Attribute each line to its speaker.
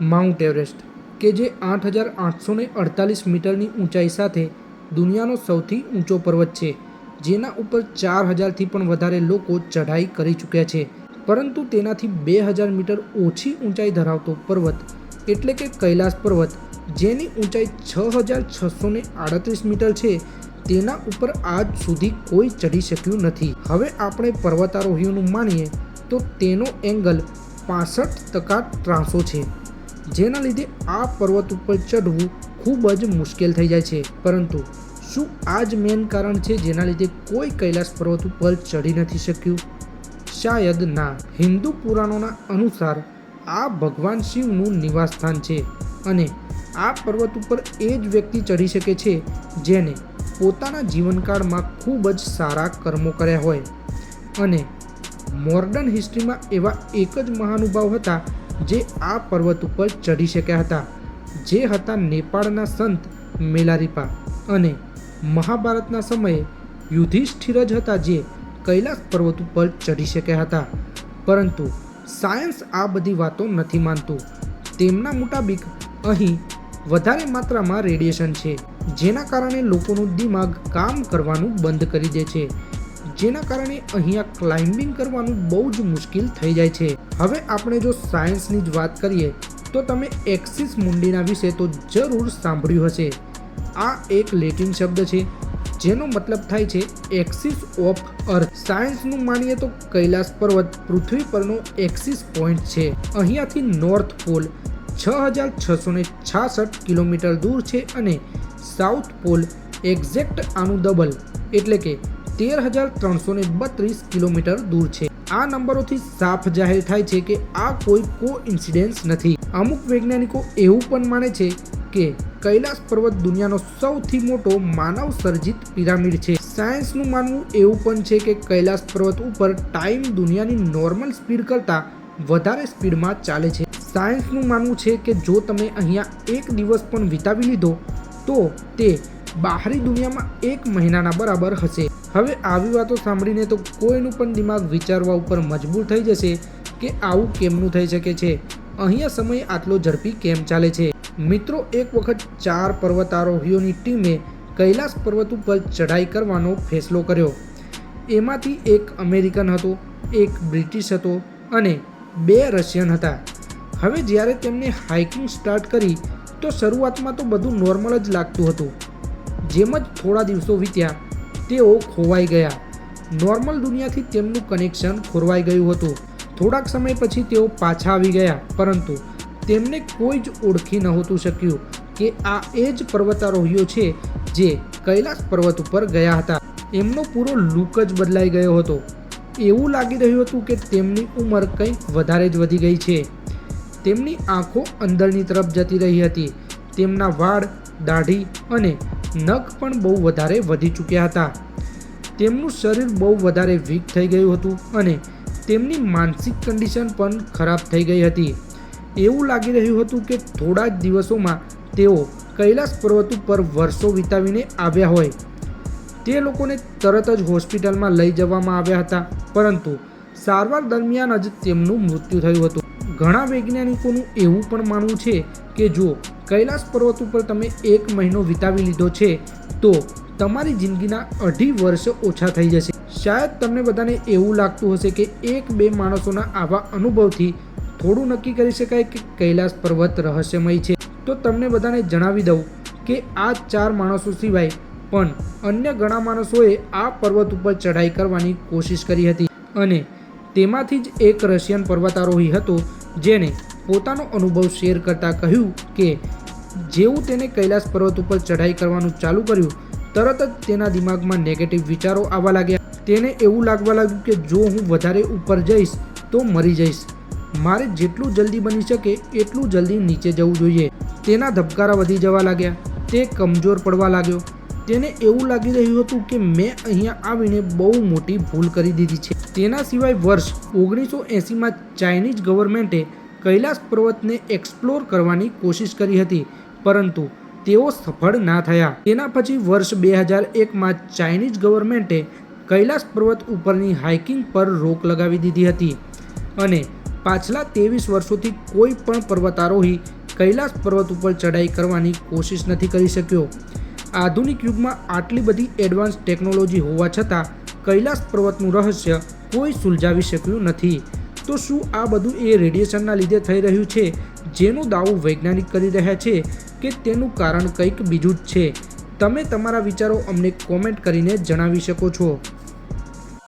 Speaker 1: Mount Everest, કે જે આઠ હજાર આઠસો અડતાલીસ મીટરની ઊંચાઈ સાથે દુનિયાનો સૌથી ઊંચો પર્વત છે, જેના ઉપર ચાર હજારથી પણ વધારે લોકો ચઢાઈ કરી ચૂક્યા છે. પરંતુ તેનાથી બે હજાર મીટર ઓછી ઊંચાઈ ધરાવતો પર્વત એટલે કે કૈલાસ પર્વત, જેની ઊંચાઈ છ હજાર છસો આડત્રીસ મીટર છે, તેના ઉપર આજ સુધી કોઈ ચઢી શક્યું નથી. હવે આપણે પર્વતારોહીઓનું માનીએ તો તેનો એંગલ પાસઠ ટકા ત્રાસો છે. જેના લીધે આ પર્વત ઉપર ચઢવું ખૂબ જ મુશ્કેલ થઈ જાય છે. પરંતુ શું આ જ મેન કારણ છે જેના લીધે કોઈ કૈલાસ પર્વત ઉપર ચઢી નથી શક્યું? શાયદ ના. હિન્દુ પુરાણોના અનુસાર આ ભગવાન શિવનું નિવાસસ્થાન છે અને આ પર્વત ઉપર એ જ વ્યક્તિ ચઢી શકે છે જેને પોતાના જીવનકાળમાં ખૂબ જ સારા કર્મો કર્યા હોય. અને મોર્ડન હિસ્ટ્રીમાં એવા એક જ મહાનુભાવ હતા જે આ પર્વત ઉપર ચઢી શક્યા હતા. જે હતા નેપાળના સંત મેલારીપા અને મહાભારતના સમયે યુધિષ્ઠિર જ હતા જે કૈલાસ પર્વત ઉપર ચઢી શક્યા હતા. પરંતુ સાયન્સ આ બધી વાતો નથી માનતું. તેમના મુતાબિક અહીં વધારે માત્રામાં રેડિયેશન છે, જેના કારણે લોકોનું દિમાગ કામ કરવાનું બંધ કરી દે છે. જેના કારણે અહીંયા ક્લાઇમ્બિંગ કરવાનું બહુ જ મુશ્કેલ થઈ જાય છે. હવે આપણે જો સાયન્સની જ વાત કરીએ, તો તમે એક્સિસ મુંડીના વિશે તો જરૂર સાંભળ્યું હશે. આ એક લેટિન શબ્દ છે, જેનો મતલબ થાય છે એક્સિસ ઓફ અર્થ. સાયન્સનું માનીએ તો કૈલાસ પર્વત પૃથ્વી પરનો એક્સિસ પોઈન્ટ છે. અહીંયાથી નોર્થ પોલ છ હજાર છસો ને છાસઠ કિલોમીટર દૂર છે અને સાઉથ પોલ એક્ઝેક્ટ આનું ડબલ એટલે કે તેર હજાર ત્રણસો બત્રીસ કિલોમીટર દૂર છે. આ નંબરોથી સાફ જાહેર થાય છે કે આ કોઈ કો ઇન્સિડન્સ નથી. અમુક વૈજ્ઞાનિકો એવું પણ માને છે કે કૈલાસ પર્વત દુનિયાનો સૌથી મોટો માનવ સર્જિત પિરામિડ છે. સાયન્સનું માનવું એવું પણ છે કે કૈલાસ પર્વત ઉપર ટાઈમ દુનિયાની નોર્મલ સ્પીડ કરતાં વધારે સ્પીડમાં ચાલે છે. સાયન્સનું માનવું છે કે જો તમે અહીંયા એક દિવસ પણ વિતાવી લીધો, તો તે બહારી દુનિયામાં એક મહિનાના બરાબર હશે. હવે આવી વાતો સાંભળીને તો કોઈનું પણ દિમાગ વિચારવા ઉપર મજબૂર થઈ જશે કે આવું કેમનું થઈ શકે છે. અહીંયા સમય આટલો ઝડપી કેમ ચાલે છે? મિત્રો, એક વખત ચાર પર્વતારોહીઓની ટીમે કૈલાસ પર્વત ઉપર ચઢાઈ કરવાનો ફેસલો કર્યો. એમાંથી એક અમેરિકન હતો, એક બ્રિટિશ હતો અને બે રશિયન હતા. હવે જ્યારે તેમને હાઇકિંગ સ્ટાર્ટ કરી, તો શરૂઆતમાં તો બધું નોર્મલ જ લાગતું હતું. જેમ જ થોડા દિવસો વીત્યા, તેઓ ખોવાઈ ગયા. નોર્મલ દુનિયાથી તેમનું કનેક્શન ખોરવાઈ ગયું હતું. થોડાક સમય પછી તેઓ પાછા આવી ગયા, પરંતુ તેમને કોઈ જ ઓળખી નહોતું શક્યું કે આ એ જ પર્વતારોહીઓ છે જે કૈલાસ પર્વત ઉપર ગયા હતા. એમનો પૂરો લુક જ બદલાઈ ગયો હતો. એવું લાગી રહ્યું હતું કે તેમની ઉંમર કંઈક વધારે જ વધી ગઈ છે. તેમની આંખો અંદરની તરફ જતી રહી હતી. તેમના વાળ, દાઢી અને નખ પણ બહુ વધારે વધી ચૂક્યા હતા. તેમનું શરીર બહુ વધારે વીક થઈ ગયું હતું અને તેમની માનસિક કન્ડિશન પણ ખરાબ થઈ ગઈ હતી. એવું લાગી રહ્યું હતું કે થોડા જ દિવસોમાં તેઓ કૈલાસ પર્વત ઉપર વર્ષો વિતાવીને આવ્યા હોય. તે લોકોને તરત જ હોસ્પિટલમાં લઈ જવામાં આવ્યા હતા, પરંતુ સારવાર દરમિયાન જ તેમનું મૃત્યુ થયું હતું. ઘણા વૈજ્ઞાનિકોનું એવું પણ માનવું છે કે જો કૈલાસ પર્વત ઉપર તમે એક મહિનો વિતાવી લીધો છે, તો તમારી જિંદગીના અઢી વર્ષ ઓછા થઈ જશે. શાયદ તમને બધાને એવું લાગતું હશે કે એક બે માણસોના આવા અનુભવથી થોડું નક્કી કરી શકાય કે કૈલાસ પર્વત રહસ્યમય છે. તો તમને બધાને જણાવી દઉં કે આ ચાર માણસો સિવાય પણ અન્ય ઘણા માણસોએ આ પર્વત ઉપર ચઢાઈ કરવાની કોશિશ કરી હતી. અને તેમાંથી જ એક રશિયન પર્વતારોહી હતો, જેણે પોતાનો અનુભવ શેર કરતાં કહ્યું કે જેવું તેને કૈલાસ પર્વત ઉપર ચઢાઈ કરવાનું ચાલુ કર્યું, તરત જ તેના દિમાગમાં નેગેટિવ વિચારો આવવા લાગ્યા. તેને એવું લાગવા લાગ્યું કે જો હું વધારે ઉપર જઈશ, તો મરી જઈશ. મારે જેટલું જલ્દી બની શકે, એટલું જલ્દી નીચે જવું જોઈએ. તેના ધબકારા વધી જવા લાગ્યા. તે કમજોર પડવા લાગ્યો. તેને એવું લાગી રહ્યું હતું કે મેં અહીંયા આવીને બહુ મોટી ભૂલ કરી દીધી છે. તેના સિવાય વર્ષ ઓગણીસો એંસીમાં ચાઇનીઝ ગવર્મેન્ટે કૈલાસ પર્વતને એક્સપ્લોર કરવાની કોશિશ કરી હતી, પરંતુ તેઓ સફળ ના થયા. તેના પછી વર્ષ બે હજાર એકમાં ચાઇનીઝ ગવર્મેન્ટે કૈલાસ પર્વત ઉપરની હાઇકિંગ પર રોક લગાવી દીધી હતી અને પાછલા ત્રેવીસ વર્ષોથી કોઈ પણ પર્વતારોહી કૈલાસ પર્વત ઉપર ચઢાઈ કરવાની કોશિશ નથી કરી શક્યો. આધુનિક યુગમાં આટલી બધી એડવાન્સ ટેકનોલોજી હોવા છતાં કૈલાસ પર્વતનું રહસ્ય કોઈ સુલઝાવી શક્યું નથી. તો શું આ બધું એ રેડિયેશનના લીધે થઈ રહ્યું છે? જેનો દાવો વૈજ્ઞાનિક કરી રહ્યા છે કે તેનું કારણ કંઈક બીજું જ છે. તમે તમારા વિચારો અમને કોમેન્ટ કરીને જણાવી શકો છો.